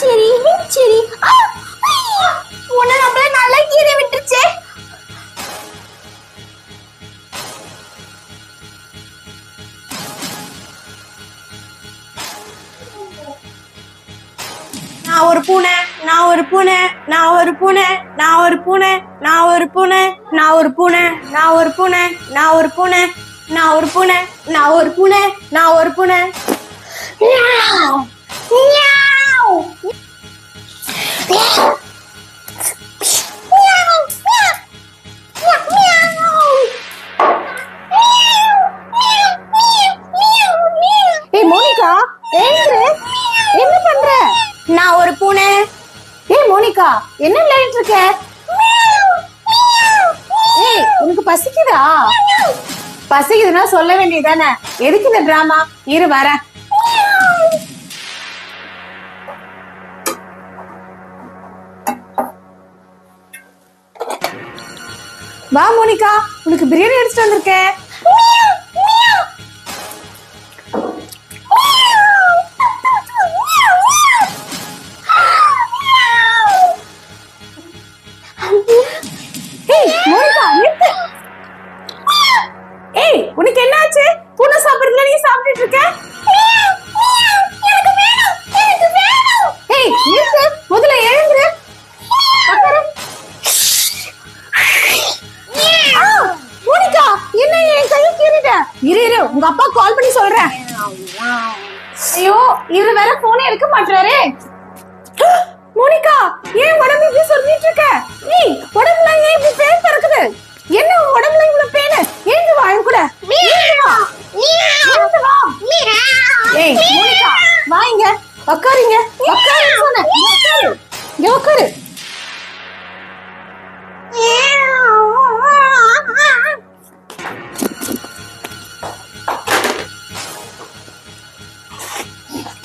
சரி சரி உன்னை நம்மள நல்லா கீறி விட்டுருச்சே நான் ஒரு பூனை நான் ஒரு பூனை நான் ஒரு பூனை நான் ஒரு பூனை நான் ஒரு பூனை நான் ஒரு பூனை நான் ஒரு பூனை நான் ஒரு பூனை நான் ஒரு பூனை நான் ஒரு பூனை நான் ஒரு பூனை இருக்கா என்ன விளையாடிட்டு இருக்க? ஏய் உனக்கு பசிக்குதா? பசிக்குதுன்னா சொல்ல வேண்டியதானே எதுக்கு இந்த டிராமா இரு வர வா மோனிகா. உனக்கு பிரியாணி எடுத்துட்டு வந்திருக்கேன். இரு இரு. உங்க அப்பா கால் பண்ணி சொல்றேன். ஐயோ இவரு வேற போனே எடுக்க மாட்டாரு மோனிகா ஏன் உடம்பு இப்படி சொல்லிட்டு இருக்க? நீ உடம்புல ஏன் இப்படி பேன் பறக்குது? என்ன உடம்புல இவ்வளவு பேனு ஏந்து வா? என் கூட ஏய் மோனிகா வா இங்க. உட்காருங்க உட்காரு உட்காரு உட்காரு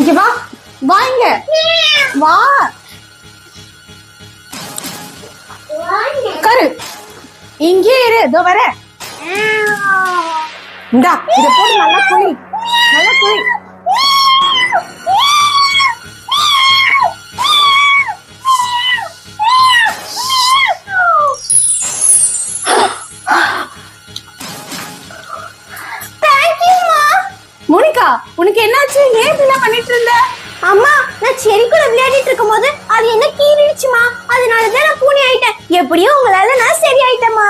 இங்க வா. வா இங்க. வா. கரு இங்கே இரு. இதோ வர இந்தா இத போட்டு நல்லா குளி நல்லா குளி மோனிகா உனக்கு என்னாச்சு? ஏன் இப்படிலாம் பண்ணிட்டு இருந்த அம்மா நான் செடி கூட விளையாடிட்டு இருக்கும் போது அது என்ன கீறிடுச்சுமா அதனால தான் நான் பூனை ஆயிட்டேன். எப்படியோ உங்களால நான் சரி ஆயிட்டேம்மா.